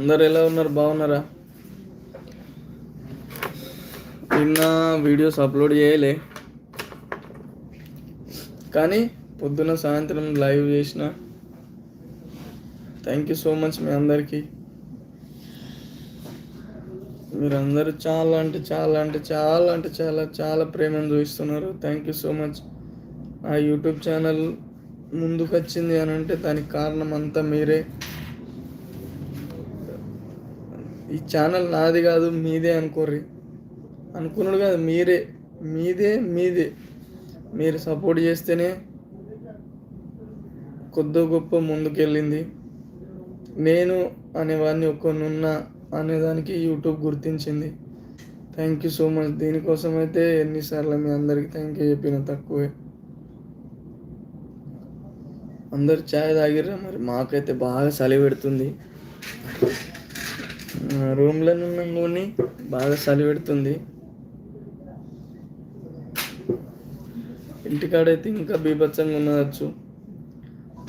అందరు ఎలా ఉన్నారు? బాగున్నారా? నిన్న వీడియోస్ అప్లోడ్ చేయలే. కానీ పొద్దున సాయంత్రం లైవ్ చేసిన. థ్యాంక్ యూ సో మచ్ మీ అందరికీ. మీరందరూ చాలా అంటే చాలా అంటే చాలా అంటే చాలా చాలా ప్రేమను చూపిస్తున్నారు. థ్యాంక్ యూ సో మచ్ ఆ యూట్యూబ్ ఛానల్ ముందుకు వచ్చింది అని అంటే దానికి కారణం అంతా మీరే. ఈ ఛానల్ నాది కాదు మీదే అనుకోర్రి. అనుకున్నాడు కాదు మీరే. మీదే మీదే. మీరు సపోర్ట్ చేస్తేనే కొద్ది గొప్ప ముందుకెళ్ళింది. నేను అనేవాడిని ఒక్కనున్నా అనేదానికి యూట్యూబ్ గుర్తించింది. Thank you so much. దీనికోసం అయితే ఎన్నిసార్లు మీ అందరికీ థ్యాంక్ యూ చెప్పిన తక్కువే. అందరు ఛాయ్ తాగిర్రా మరి? మాకైతే బాగా చలి పెడుతుంది. రూమ్లో ఉన్నాం కానీ బాగా చలి పెడుతుంది. ఇంటికాడైతే ఇంకా బీభత్సంగా ఉండవచ్చు.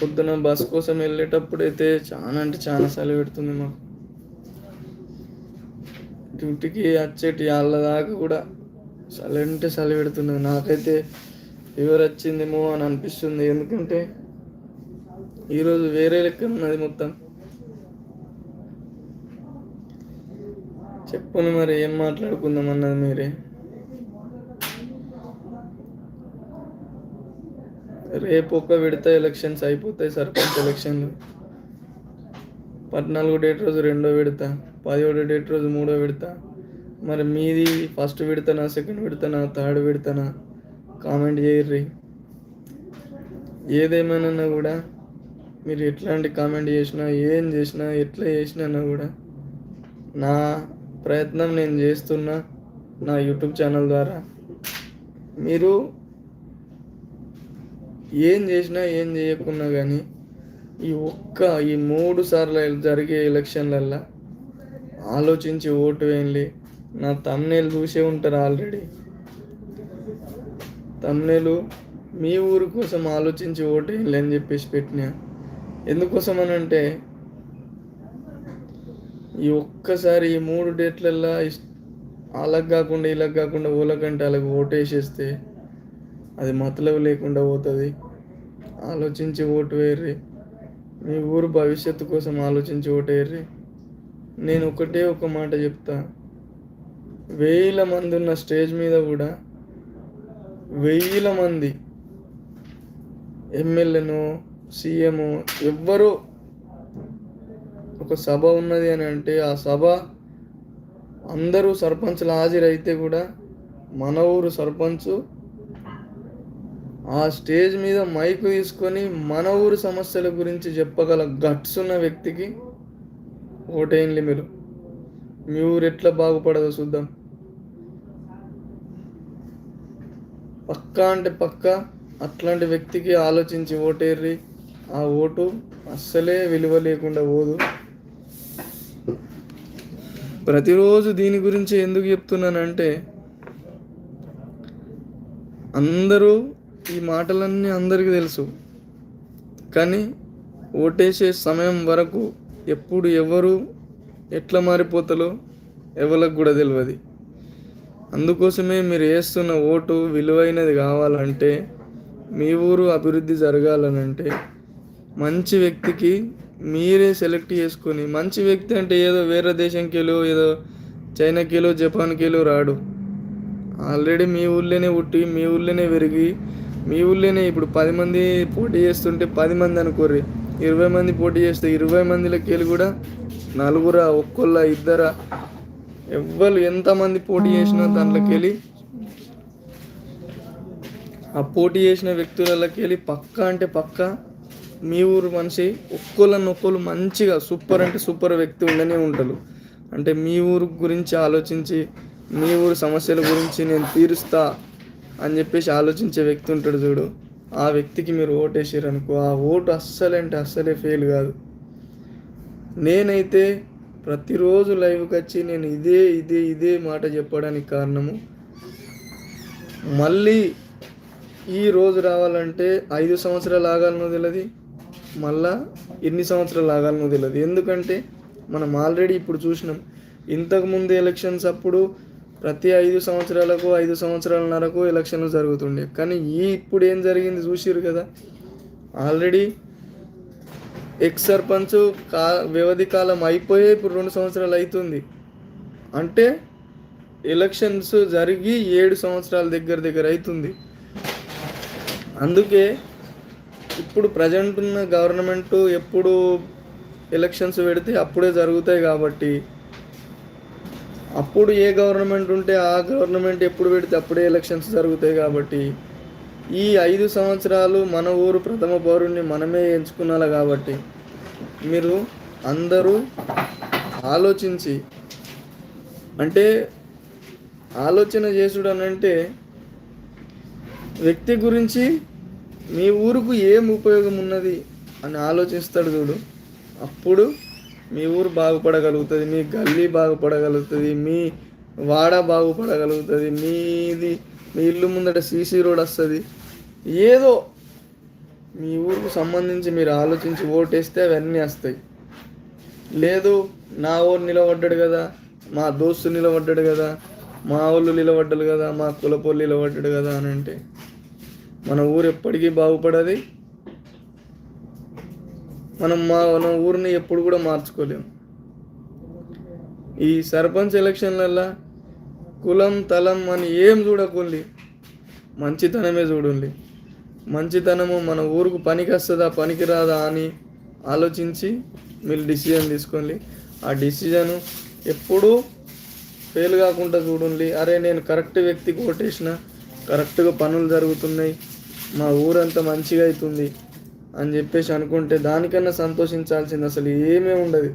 పొద్దున బస్ కోసం వెళ్ళేటప్పుడు అయితే చాలా అంటే చాలా చలి పెడుతుంది మాకు. డ్యూటీకి వచ్చేటి వాళ్ళ దాకా కూడా చలి అంటే చలి పెడుతున్నది. నాకైతే ఫీవర్ వచ్చిందేమో అని అనిపిస్తుంది. ఎందుకంటే ఈరోజు వేరే లెక్క ఉన్నది మొత్తం. చెప్పను మరి ఏం మాట్లాడుకుందాం అన్నది మీరే. రేపు ఒక విడత ఎలక్షన్స్ అయిపోతాయి సర్పంచ్ ఎలక్షన్లు పద్నాలుగు డేట్ రోజు రెండో విడత పదిహేడు డేట్ రోజు మూడో విడత. మరి మీది ఫస్ట్ విడతనా సెకండ్ విడతనా థర్డ్ విడతనా? కామెంట్ చేయర్రి. ఏదేమైనా కూడా మీరు ఎట్లాంటి కామెంట్ చేసినా ఏం చేసినా ఎట్లా చేసినా కూడా నా ప్రయత్నం నేను చేస్తున్న నా యూట్యూబ్ ఛానల్ ద్వారా. మీరు ఏం చేసినా ఏం చేయకున్నా కానీ ఈ ఒక్క ఈ మూడు సార్లు జరిగే ఎలక్షన్లల్లో ఆలోచించి ఓటు వేయండి. నా తమ్నేలు చూసే ఉంటారు ఆల్రెడీ. తమ్నేలు మీ ఊరు కోసం ఆలోచించి ఓటు వేయండి అని చెప్పేసి పెట్టినా. ఎందుకోసం అని అంటే ఈ ఒక్కసారి ఈ మూడు డేట్లల్లో వాళ్ళకి కాకుండా వీళ్ళకి కాకుండా ఊళ్ళకంటే ఓటు ఓటేసేస్తే అది మతలవు లేకుండా పోతుంది. ఆలోచించి ఓటు వేయర్రి. మీ ఊరు భవిష్యత్తు కోసం ఆలోచించి ఓటు వేయర్రి. నేను ఒకటే ఒక మాట చెప్తా. వేల మంది ఉన్న స్టేజ్ మీద కూడా వేల మంది ఎమ్మెల్యేను సీఎం ఎవ్వరూ ఒక సభ ఉన్నది అని అంటే ఆ సభ అందరూ సర్పంచ్లు హాజరైతే కూడా మన ఊరు సర్పంచ్ ఆ స్టేజ్ మీద మైక్ తీసుకొని మన ఊరు సమస్యల గురించి చెప్పగల గట్స్ ఉన్న వ్యక్తికి ఓటేయండి మీరు. మీ ఊరు ఎట్లా బాగుపడదో చూద్దాం. పక్కా అంటే పక్కా అట్లాంటి వ్యక్తికి ఆలోచించి ఓటేర్రి. ఆ ఓటు అస్సలే విలువ లేకుండా పోదు. ప్రతిరోజు దీని గురించి ఎందుకు చెప్తున్నానంటే అందరూ ఈ మాటలన్నీ అందరికీ తెలుసు. కానీ ఓటేసే సమయం వరకు ఎప్పుడు ఎవరు ఎట్లా మారిపోతారో ఎవరికి కూడా తెలియదు అందుకోసమే మీరు వేస్తున్న ఓటు విలువైనది కావాలంటే మీ ఊరు అభివృద్ధి జరగాలనంటే మంచి వ్యక్తికి మీరే సెలెక్ట్ చేసుకొని మంచి వ్యక్తి అంటే ఏదో వేరే దేశంకెళ్ళో ఏదో చైనాకెళ్ళో జపాన్కెళ్ళో రాడు. ఆల్రెడీ మీ ఊళ్ళోనే పుట్టి మీ ఊళ్ళోనే పెరిగి మీ ఊళ్ళోనే ఇప్పుడు పది మంది పోటీ చేస్తుంటే పది మంది అనుకోర్రి. ఇరవై మంది పోటీ చేస్తే ఇరవై మందిలోకి వెళ్ళి కూడా నలుగురా ఒక్కొల్ల ఇద్దరా. ఎవ్వరు ఎంతమంది పోటీ చేసినా దాంట్లోకి వెళ్ళి ఆ పోటీ చేసిన వ్యక్తులకి వెళ్ళి పక్క అంటే పక్క మీ ఊరు మనిషి ఒక్కోళ్ళని ఒక్కోళ్ళు మంచిగా సూపర్ అంటే సూపర్ వ్యక్తి ఉండనే ఉంటారు అంటే మీ ఊరు గురించి ఆలోచించి మీ ఊరు సమస్యల గురించి నేను తీరుస్తా అని చెప్పేసి ఆలోచించే వ్యక్తి ఉంటాడు చూడు. ఆ వ్యక్తికి మీరు ఓటేసారు అనుకో ఆ ఓటు అస్సలంటే అస్సలే ఫెయిల్ కాదు. నేనైతే ప్రతిరోజు లైవ్కి వచ్చి నేను ఇదే ఇదే ఇదే మాట చెప్పడానికి కారణము మళ్ళీ ఈ రోజు రావాలంటే ఐదు సంవత్సరాలు ఆగాలనో తెలియదు మళ్ళా ఎన్ని సంవత్సరాలు ఆగాలనో తెలియదు. ఎందుకంటే మనం ఆల్రెడీ ఇప్పుడు చూసినాం. ఇంతకుముందు ఎలక్షన్స్ అప్పుడు ప్రతి ఐదు సంవత్సరాలకు ఐదు సంవత్సరాలన్నరకు ఎలక్షన్లు జరుగుతుండే. కానీ ఈ ఇప్పుడు ఏం జరిగింది చూసిరు కదా? ఆల్రెడీ ఎక్స్ సర్పంచ్ కా వ్యవధి కాలం అయిపోయే ఇప్పుడు రెండు సంవత్సరాలు అవుతుంది అంటే ఎలక్షన్స్ జరిగి ఏడు సంవత్సరాల దగ్గర దగ్గర అవుతుంది అందుకే ఇప్పుడు ప్రజెంట్ ఉన్న గవర్నమెంట్ ఎప్పుడు ఎలక్షన్స్ పెడితే అప్పుడే జరుగుతాయి కాబట్టి అప్పుడు ఏ గవర్నమెంట్ ఉంటే ఆ గవర్నమెంట్ ఎప్పుడు పెడితే అప్పుడే ఎలక్షన్స్ జరుగుతాయి కాబట్టి ఈ ఐదు సంవత్సరాలు మన ఊరు ప్రథమ పౌరుణ్ణి మనమే ఎంచుకున్నాలి కాబట్టి మీరు అందరూ ఆలోచించి అంటే ఆలోచన చేసుడు అని అంటే వ్యక్తి గురించి మీ ఊరుకు ఏం ఉపయోగం ఉన్నది అని ఆలోచిస్తాడు చూడు. అప్పుడు మీ ఊరు బాగుపడగలుగుతుంది మీ గల్లీ బాగుపడగలుగుతుంది మీ వాడ బాగుపడగలుగుతుంది మీది మీ ఇల్లు ముందట సీసీ రోడ్ వస్తుంది. ఏదో మీ ఊరుకు సంబంధించి మీరు ఆలోచించి ఓటేస్తే అవన్నీ వస్తాయి. లేదు నా ఊరు నిలబడ్డాడు కదా మా దోస్తు నిలబడ్డాడు కదా మా వాళ్ళు నిలబడ్డాడు కదా మా కులపోళ్ళు నిలబడ్డాడు కదా అని అంటే మన ఊరు ఎప్పటికీ బాగుపడది. మనం మా మన ఊరిని ఎప్పుడు కూడా మార్చుకోలేము ఈ సర్పంచ్ ఎలక్షన్లల్లో కులం తలం అని ఏం చూడకుండా మంచితనమే చూడండి. మంచితనము మన ఊరుకు పనికి వస్తుందా పనికి రాదా అని ఆలోచించి మీరు డిసిజన్ తీసుకోండి. ఆ డిసిజను ఎప్పుడూ ఫెయిల్ కాకుండా చూడండి. అరే నేను కరెక్ట్ వ్యక్తికి ఓటేసిన కరెక్ట్గా పనులు జరుగుతున్నాయి. మా ఊరంతా మంచిగా అవుతుంది అని చెప్పేసి అనుకుంటే దానికన్నా సంతోషించాల్సింది అసలు ఏమీ ఉండదు.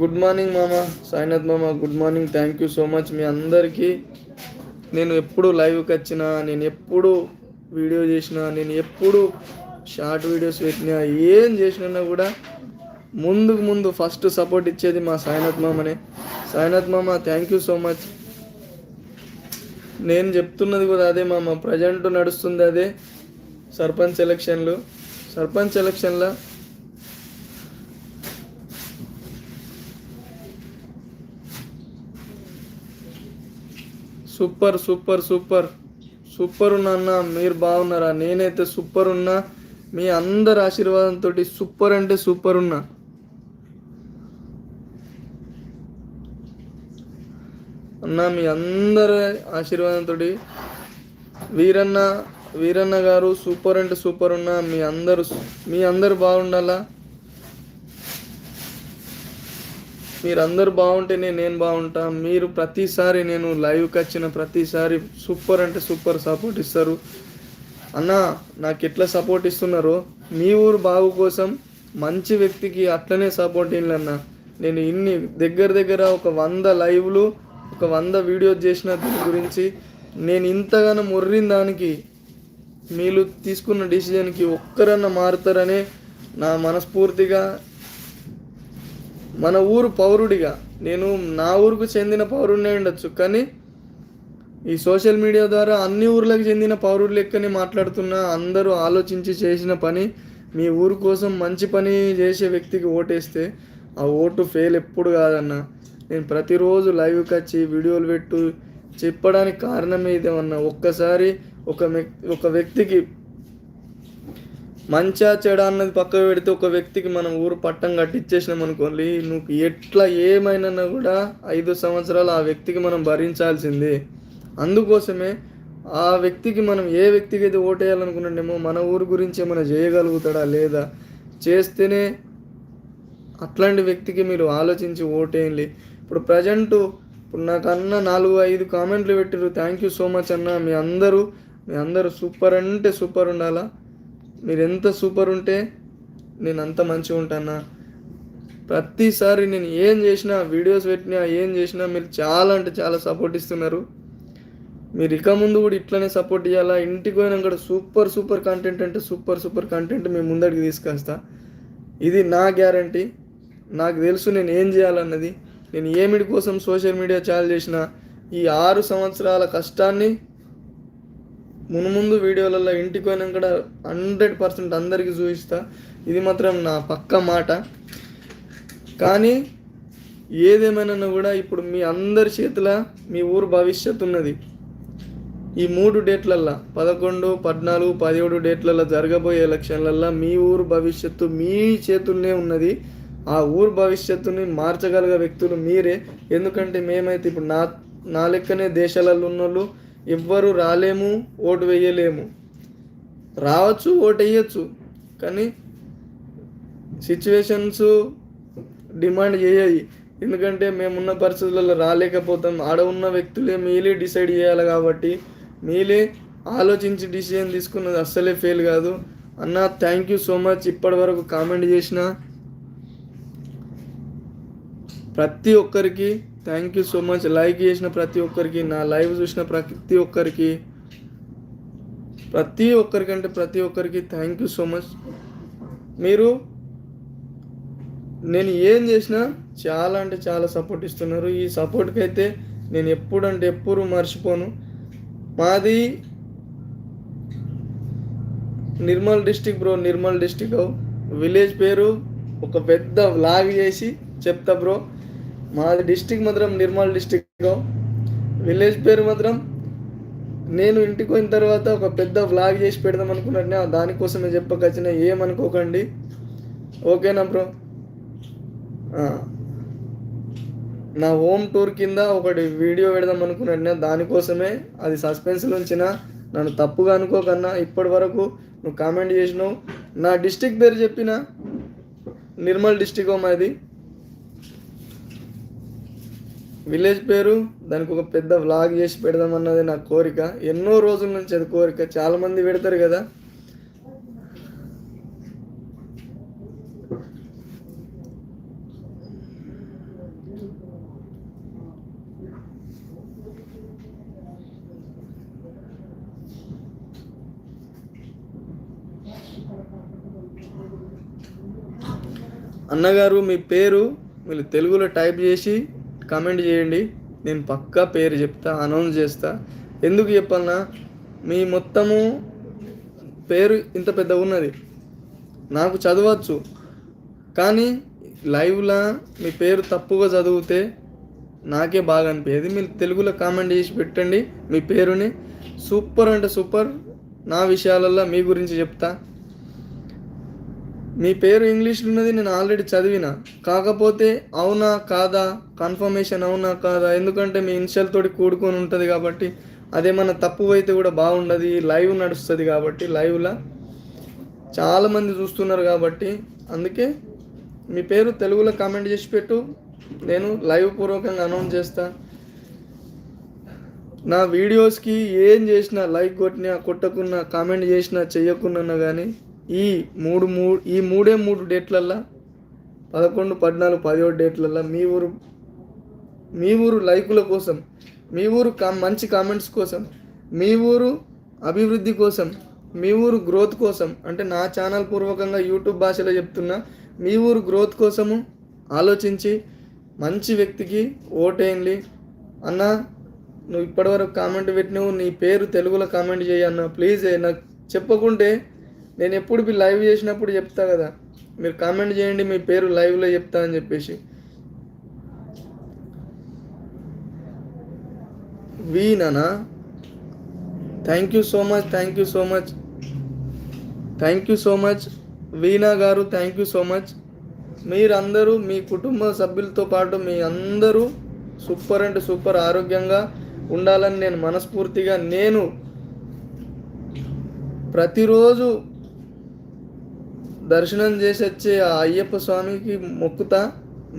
గుడ్ మార్నింగ్ మామ సాయినాథ్ మామ good morning thank you so much. మీ అందరికీ నేను ఎప్పుడు లైవ్కి వచ్చినా నేను ఎప్పుడు వీడియో చేసినా నేను ఎప్పుడు షార్ట్ వీడియోస్ పెట్టినా ఏం చేసినా కూడా ముందుకు ముందు ఫస్ట్ సపోర్ట్ ఇచ్చేది మా సాయినాథ్ మామనే. సాయినాథ్ మామ థ్యాంక్ యూ సో మచ్. నేను చెప్తున్నది కూడా అదే మామ. ప్రజెంట్ నడుస్తుంది అదే సర్పంచ్ ఎలక్షన్లు. సర్పంచ్ ఎలక్షన్లో సూపర్ సూపర్ సూపర్. సూపర్ ఉన్నా అన్న మీరు బాగున్నారా? నేనైతే సూపర్ ఉన్నా. మీ అందరి ఆశీర్వాదంతో సూపర్ అంటే సూపర్ ఉన్నా. అన్న మీ అందరి ఆశీర్వాదంతో వీరన్న వీరన్న గారు సూపర్ అంటే సూపర్ ఉన్న మీ అందరు మీ అందరు బాగుండాలా? మీరందరూ బాగుంటేనే నేను బాగుంటా. మీరు ప్రతిసారి నేను లైవ్కి వచ్చిన ప్రతిసారి సూపర్ అంటే సూపర్ సపోర్ట్ ఇస్తారు. అన్న నాకు ఎట్లా సపోర్ట్ ఇస్తున్నారో మీ ఊరు బాగు కోసం మంచి వ్యక్తికి అట్లనే సపోర్ట్ ఇల్లన్న నేను ఇన్ని దగ్గర దగ్గర ఒక వంద లైవ్లు ఒక వంద వీడియోస్ చేసిన దీని గురించి నేను ఇంతగానో మొర్రిన దానికి మీరు తీసుకున్న డిసిజన్కి ఒక్కరన్నా మారుతారనే నా మనస్ఫూర్తిగా మన ఊరు పౌరుడిగా నేను నా ఊరుకు చెందిన పౌరుడినే ఉండొచ్చు కానీ ఈ సోషల్ మీడియా ద్వారా అన్ని ఊర్లకు చెందిన పౌరుడు లెక్కనే మాట్లాడుతున్నా అందరూ ఆలోచించి చేసిన పని మీ ఊరు కోసం మంచి పని చేసే వ్యక్తికి ఓటేస్తే ఆ ఓటు ఫెయిల్ ఎప్పుడు కాదన్నా. నేను ప్రతిరోజు లైవ్కి వచ్చి వీడియోలు పెట్టు చెప్పడానికి కారణం ఏదేమన్నా ఒక్కసారి ఒక ఒక వ్యక్తికి మంచా చెడ అన్నది పక్కకు పెడితే ఒక వ్యక్తికి మనం ఊరు పట్టం కట్టిచ్చేసినాం అనుకోండి నువ్వు ఎట్లా ఏమైనా కూడా ఐదు సంవత్సరాలు ఆ వ్యక్తికి మనం భరించాల్సిందే. అందుకోసమే ఆ వ్యక్తికి మనం ఏ వ్యక్తికి అయితే ఓటేయాలనుకున్నాడేమో మన ఊరు గురించి ఏమైనా చేయగలుగుతాడా లేదా చేస్తేనే అట్లాంటి వ్యక్తికి మీరు ఆలోచించి ఓటేయండి. ఇప్పుడు ప్రజెంట్ ఇప్పుడు నాకన్నా నాలుగు ఐదు కామెంట్లు పెట్టారు థ్యాంక్ యూ సో మచ్ అన్న. మీ అందరూ మీ అందరూ సూపర్ అంటే సూపర్ ఉండాలా? మీరు ఎంత సూపర్ ఉంటే నేను అంత మంచిగా ఉంటానా? ప్రతిసారి నేను ఏం చేసినా వీడియోస్ పెట్టినా ఏం చేసినా మీరు చాలా అంటే చాలా సపోర్ట్ ఇస్తున్నారు. మీరు ఇక ముందు కూడా ఇట్లనే సపోర్ట్ చేయాలా ఇంటికి పోయినాక సూపర్ సూపర్ కంటెంట్ అంటే సూపర్ సూపర్ కంటెంట్ మేము ముందడికి తీసుకొస్తా. ఇది నా గ్యారంటీ నాకు తెలుసు నేను ఏం చేయాలన్నది. నేను ఏమిటి కోసం సోషల్ మీడియా ఛానల్ చేసిన ఈ ఆరు సంవత్సరాల కష్టాన్ని మునుముందు వీడియోలలో ఇంటికి పోయినాక హండ్రెడ్ పర్సెంట్ అందరికీ చూపిస్తా. ఇది మాత్రం నా పక్క మాట. కానీ ఏదేమైనా కూడా ఇప్పుడు మీ అందరి చేతుల మీ ఊరు భవిష్యత్తు ఉన్నది. ఈ మూడు డేట్లల్లో పదకొండు పద్నాలుగు పదిహేడు డేట్లలో జరగబోయే ఎలక్షన్లల్లో మీ ఊరు భవిష్యత్తు మీ చేతుల్లోనే ఉన్నది. ఆ ఊరు భవిష్యత్తుని మార్చగలిగే వ్యక్తులు మీరే. ఎందుకంటే మేమైతే ఇప్పుడు నా నా లెక్కనే దేశాలలో ఉన్నోళ్ళు ఎవ్వరు రాలేము ఓటు వేయలేము. రావచ్చు ఓటు వేయచ్చు. కానీ సిచ్యువేషన్స్ డిమాండ్ చేయాలి. ఎందుకంటే మేమున్న పరిస్థితులలో రాలేకపోతాం. ఆడ ఉన్న వ్యక్తులే మీలే డిసైడ్ చేయాలి కాబట్టి మీలే ఆలోచించి డిసిజన్ తీసుకున్నది అస్సలే ఫెయిల్ కాదు. అన్న థ్యాంక్ యూ సో మచ్. ఇప్పటి వరకు కామెంట్ చేసిన ప్రతి ఒక్కరికి thank you so much like చేసిన ప్రతి ఒక్కరికి నా లైవ్ చూసిన ప్రతి ఒక్కరికి ప్రతి ఒక్కరికంటే ప్రతి ఒక్కరికి థ్యాంక్ యూ సో మచ్ మీరు నేను ఏం చేసినా చాలా అంటే చాలా సపోర్ట్ ఇస్తున్నారు. ఈ సపోర్ట్కి అయితే నేను ఎప్పుడంటే ఎప్పుడు మర్చిపోను. మాది Nirmal district bro Nirmal district village పేరు ఒక పెద్ద లాగ్ చేసి చెప్తా బ్రో మాది డిస్టిక్ మాత్రం నిర్మల్ డిస్టిక్. విలేజ్ పేరు మాత్రం నేను ఇంటికి పోయిన తర్వాత ఒక పెద్ద వ్లాగ్ చేసి పెడదాం అనుకున్నట్టునే దానికోసమే చెప్పకొచ్చిన ఏమనుకోకండి. ఓకేనా బ్రో? నా హోమ్ టూర్ కింద ఒకటి వీడియో పెడదాం అనుకున్నట్టునే దానికోసమే అది సస్పెన్స్లో ఉంచిన. నన్ను తప్పుగా అనుకోకన్నా ఇప్పటి వరకు నువ్వు కామెంట్ చేసినావు. నా డిస్టిక్ పేరు చెప్పిన నిర్మల్ డిస్టిక్ మాది. విలేజ్ పేరు దానికి ఒక పెద్ద వ్లాగ్ చేసి పెడదాం అన్నది నా కోరిక. ఎన్నో రోజుల నుంచి అది కోరిక. చాలామంది పెడతారు కదా. అన్నగారు మీ పేరు మీరు తెలుగులో టైప్ చేసి కామెంట్ చేయండి. నేను పక్కా పేరు చెప్తా అనౌన్స్ చేస్తా. ఎందుకు చెప్పాలన్నా మీ మొత్తము పేరు ఇంత పెద్ద ఉన్నది. నాకు చదవచ్చు. కానీ లైవ్లో మీ పేరు తప్పుగా చదివితే నాకే బాగా అనిపించేది మీరు తెలుగులో కామెంట్ చేసి పెట్టండి మీ పేరుని. సూపర్ అంటే సూపర్. నా విషయాలలో మీ గురించి చెప్తా. మీ పేరు ఇంగ్లీష్లో ఉన్నది నేను ఆల్రెడీ చదివిన. కాకపోతే అవునా కాదా కన్ఫర్మేషన్ అవునా కాదా ఎందుకంటే మీ ఇన్షియల్ తోటి కూడుకొని ఉంటుంది కాబట్టి అదేమన్నా తప్పు అయితే కూడా బాగుండదు. ఈ లైవ్ నడుస్తుంది కాబట్టి లైవ్లో. చాలామంది చూస్తున్నారు కాబట్టి అందుకే మీ పేరు తెలుగులో కామెంట్ చేసి పెట్టు. నేను లైవ్ పూర్వకంగా అనౌన్స్ చేస్తా. నా వీడియోస్కి ఏం చేసినా లైక్ కొట్టినా కొట్టకున్నా కామెంట్ చేసినా చెయ్యకున్నా కానీ ఈ మూడు మూడు ఈ మూడే మూడు డేట్లల్లో? పదకొండు పద్నాలుగు పదిహేడు డేట్లల్లో? మీ ఊరు మీ ఊరు లైకుల కోసం మీ ఊరు కా మంచి కామెంట్స్ కోసం మీ ఊరు అభివృద్ధి కోసం మీ ఊరు గ్రోత్ కోసం అంటే నా ఛానల్ పూర్వకంగా యూట్యూబ్ భాషలో చెప్తున్నా మీ ఊరు గ్రోత్ కోసము ఆలోచించి మంచి వ్యక్తికి ఓటేయండి. అన్న నువ్వు ఇప్పటివరకు కామెంట్ పెట్టినావు నీ పేరు తెలుగులో కామెంట్ చేయి అన్న. ప్లీజ్ నాకు చెప్పకుంటే నేను ఎప్పుడు మీ లైవ్ చేసినప్పుడు చెప్తా కదా. మీరు కామెంట్ చేయండి మీ పేరు లైవ్లో చెప్తా అని చెప్పేసి. Veena thank you so much thank you so much. Thank you so much. Veena గారు థ్యాంక్ యూ సో మచ్. మీరందరూ మీ కుటుంబ సభ్యులతో పాటు మీ అందరూ సూపర్ అంటే సూపర్ ఆరోగ్యంగా ఉండాలని నేను మనస్ఫూర్తిగా నేను ప్రతిరోజు దర్శనం చేసి వచ్చే ఆ అయ్యప్ప స్వామికి మొక్కుతా.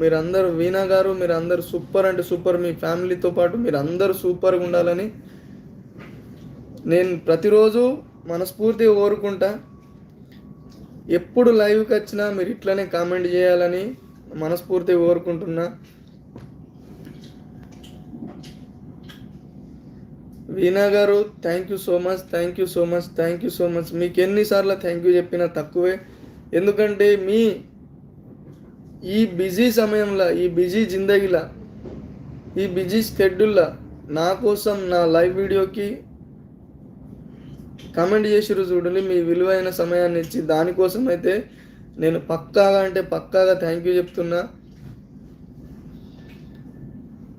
మీరందరూ వీణా గారు మీరందరూ సూపర్ అంటే సూపర్ మీ ఫ్యామిలీతో పాటు మీరందరూ సూపర్గా ఉండాలని నేను ప్రతిరోజు మనస్ఫూర్తిగా కోరుకుంటా. ఎప్పుడు లైవ్కి వచ్చినా మీరు ఇట్లనే కామెంట్ చేయాలని మనస్ఫూర్తిగా కోరుకుంటున్నా. వీణా గారు thank you so much thank you so much thank you so much మీకు ఎన్నిసార్లు థ్యాంక్ యూ చెప్పినా తక్కువే. ఎందుకంటే మీ ఈ బిజీ సమయంలో ఈ బిజీ జిందగీలో ఈ బిజీ స్కెడ్యూల్లో నా కోసం నా లైవ్ వీడియోకి కామెంట్ చేసిరు చూడండి మీ విలువైన సమయాన్ని ఇచ్చి. దానికోసం అయితే నేను పక్కాగా అంటే పక్కాగా థ్యాంక్ యూ చెప్తున్నా.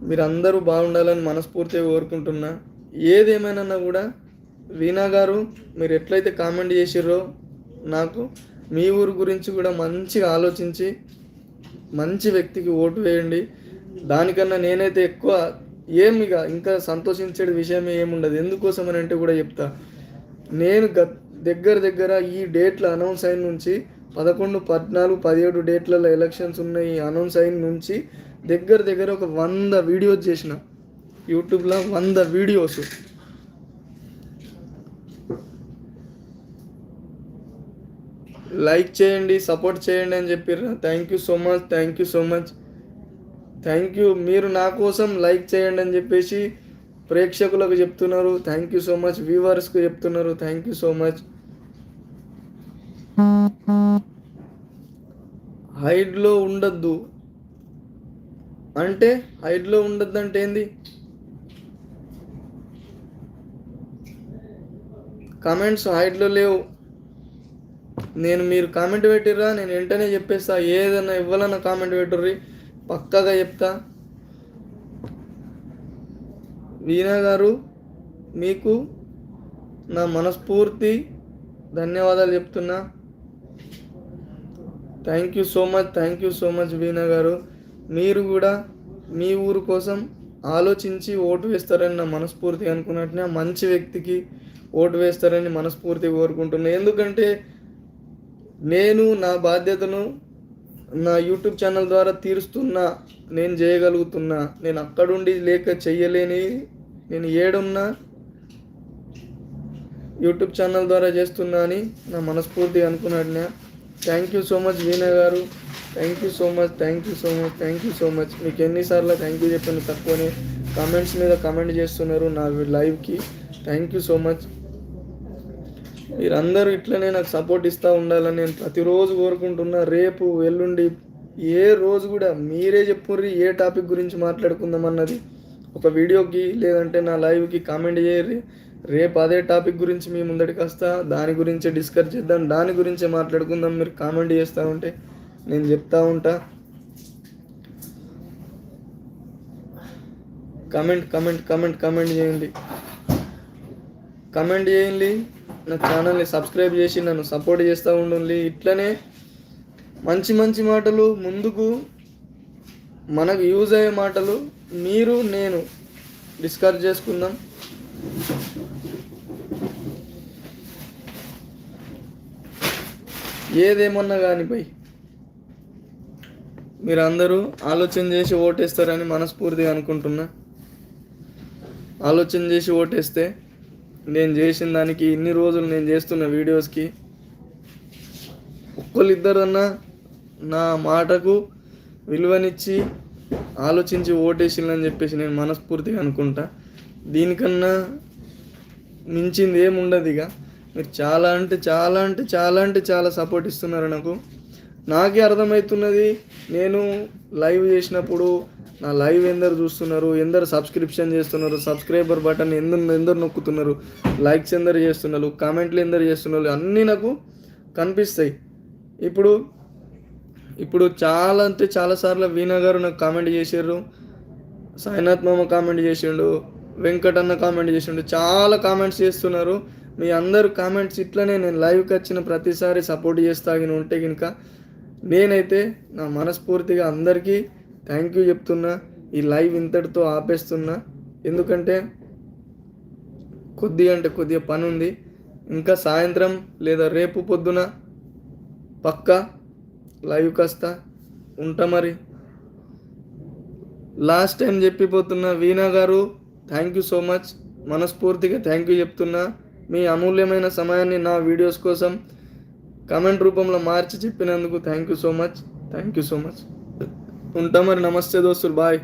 మీరందరూ బాగుండాలని మనస్ఫూర్తిగా కోరుకుంటున్నా. ఏదేమైనా కూడా వీణా గారు మీరు ఎట్లయితే కామెంట్ చేసిర్రో నాకు మీ ఊరు గురించి కూడా మంచిగా ఆలోచించి మంచి వ్యక్తికి ఓటు వేయండి. దానికన్నా నేనైతే ఎక్కువ ఏమి ఇక ఇంకా సంతోషించే విషయం ఏముండదు. ఎందుకోసం అని అంటే కూడా చెప్తా. నేను గ దగ్గర దగ్గర ఈ డేట్ల అనౌన్స్ అయిన నుంచి పదకొండు పద్నాలుగు పదిహేడు డేట్లలో ఎలక్షన్స్ ఉన్నాయి. అనౌన్స్ అయిన నుంచి దగ్గర దగ్గర ఒక వంద వీడియోస్ చేసిన. యూట్యూబ్లో వంద వీడియోస్. లైక్ చేయండి సపోర్ట్ చేయండి అని చెప్పారు thank you so much thank you so much thank you మీరు నా కోసం లైక్ చేయండి అని చెప్పేసి ప్రేక్షకులకు చెప్తున్నారు. థ్యాంక్ యూ సో మచ్ వ్యూవర్స్కు చెప్తున్నారు. థ్యాంక్ యూ సో మచ్ హైడ్లో ఉండద్దు. అంటే హైడ్లో ఉండద్దు అంటే ఏంది? కామెంట్స్ హైడ్లో లేవు. నేను మీరు కామెంట్ పెట్టిర్రా నేను వెంటనే చెప్పేస్తా ఏదన్నా ఇవ్వాలన్నా కామెంట్ పెట్టుర్రి పక్కాగా చెప్తా. వీణా గారు మీకు నా మనస్ఫూర్తి ధన్యవాదాలు చెప్తున్నా. Thank you so much thank you so much Veena గారు. మీరు కూడా మీ ఊరు కోసం ఆలోచించి ఓటు వేస్తారని నా మనస్ఫూర్తి అనుకున్నట్టునే మంచి వ్యక్తికి ఓటు వేస్తారని మనస్ఫూర్తి కోరుకుంటున్నాను ఎందుకంటే నేను నా బాధ్యతను నా యూట్యూబ్ ఛానల్ ద్వారా తీరుస్తున్నా నేను చేయగలుగుతున్నా నేను అక్కడుండి లేక చెయ్యలేని నేను ఏడున్నా యూట్యూబ్ ఛానల్ ద్వారా చేస్తున్నా అని నా మనస్ఫూర్తి అనుకున్నాడు thank you so much Veena గారు. Thank you so much thank you so much thank you so much మీకు ఎన్నిసార్లు థ్యాంక్ యూ చెప్పాను తక్కువనే. కామెంట్స్ మీద కామెంట్ చేస్తున్నారు నా లైవ్కి థ్యాంక్ యూ సో మచ్ మీరందరూ ఇట్లనే నాకు సపోర్ట్ ఇస్తూ ఉండాలని నేను ప్రతిరోజు కోరుకుంటున్నా. రేపు ఎల్లుండి ఏ రోజు కూడా మీరే చెప్పుర్రి ఏ టాపిక్ గురించి మాట్లాడుకుందాం అన్నది. ఒక వీడియోకి లేదంటే నా లైవ్కి కామెంట్ చేయరు రేపు అదే టాపిక్ గురించి మీ ముందడికి వస్తా. దాని గురించి డిస్కస్ చేద్దాం. దాని గురించే మాట్లాడుకుందాం. మీరు కామెంట్ చేస్తూ ఉంటే నేను చెప్తా ఉంటా. కమెంట్ కమెంట్ కమెంట్ కమెంట్ చేయండి. కమెంట్ చేయండి. నా ఛానల్ని సబ్స్క్రైబ్ చేసి నన్ను సపోర్ట్ చేస్తూ ఉండండి ఇట్లనే మంచి మంచి మాటలు ముందుకు మనకు యూజ్ అయ్యే మాటలు మీరు నేను డిస్కస్ చేసుకుందాం. ఏదేమన్నా కానీ పై మీరు అందరూ ఆలోచన చేసి ఓటేస్తారని మనస్ఫూర్తిగా అనుకుంటున్నా. ఆలోచన చేసి ఓటేస్తే నేను చేసిన దానికి ఇన్ని రోజులు నేను చేస్తున్న వీడియోస్కి ఒక్కళ్ళిద్దరన్నా నా మాటకు విలువనిచ్చి ఆలోచించి ఓటేసిందని చెప్పేసి నేను మనస్ఫూర్తిగా అనుకుంటా. దీనికన్నా మించింది ఏముండదు ఇక. మీరు చాలా అంటే చాలా అంటే చాలా అంటే చాలా సపోర్ట్ ఇస్తున్నారు నాకు. నాకే అర్థమవుతున్నది నేను లైవ్ చేసినప్పుడు నా లైవ్ ఎందరు చూస్తున్నారు ఎందరు సబ్స్క్రిప్షన్ చేస్తున్నారు సబ్స్క్రైబర్ బటన్ ఎందరు ఎందరు నొక్కుతున్నారు లైక్స్ ఎందరు చేస్తున్నారు కామెంట్లు ఎందరు చేస్తున్నారు అన్నీ నాకు కనిపిస్తాయి. ఇప్పుడు ఇప్పుడు చాలా అంటే చాలాసార్లు వీణా గారు నాకు కామెంట్ చేశారు సాయినాథ్ మామ కామెంట్ చేసిండు వెంకట్ అన్న కామెంట్ చేసిండు చాలా కామెంట్స్ చేస్తున్నారు. మీ అందరు కామెంట్స్ ఇట్లనే నేను లైవ్కి వచ్చిన ప్రతిసారి సపోర్ట్ చేస్తాగిన ఉంటే కనుక నేనైతే నా మనస్ఫూర్తిగా అందరికీ థ్యాంక్ యూ చెప్తున్నా. ఈ లైవ్ ఇంతటితో ఆపేస్తున్నా. ఎందుకంటే కొద్ది అంటే కొద్దిగా పని ఉంది ఇంకా సాయంత్రం లేదా రేపు పొద్దున పక్కా లైవ్ కాస్త ఉంటా మరి. లాస్ట్ టైం చెప్పిపోతున్న వీణా గారు థ్యాంక్ యూ సో మచ్ మనస్ఫూర్తిగా థ్యాంక్ యూ చెప్తున్నా. మీ అమూల్యమైన సమయాన్ని నా వీడియోస్ కోసం కామెంట్ రూపంలో మార్చి చెప్పినందుకు thank you so much thank you so much ఉంటా మరి. నమస్తే దోస్తులు. బాయ్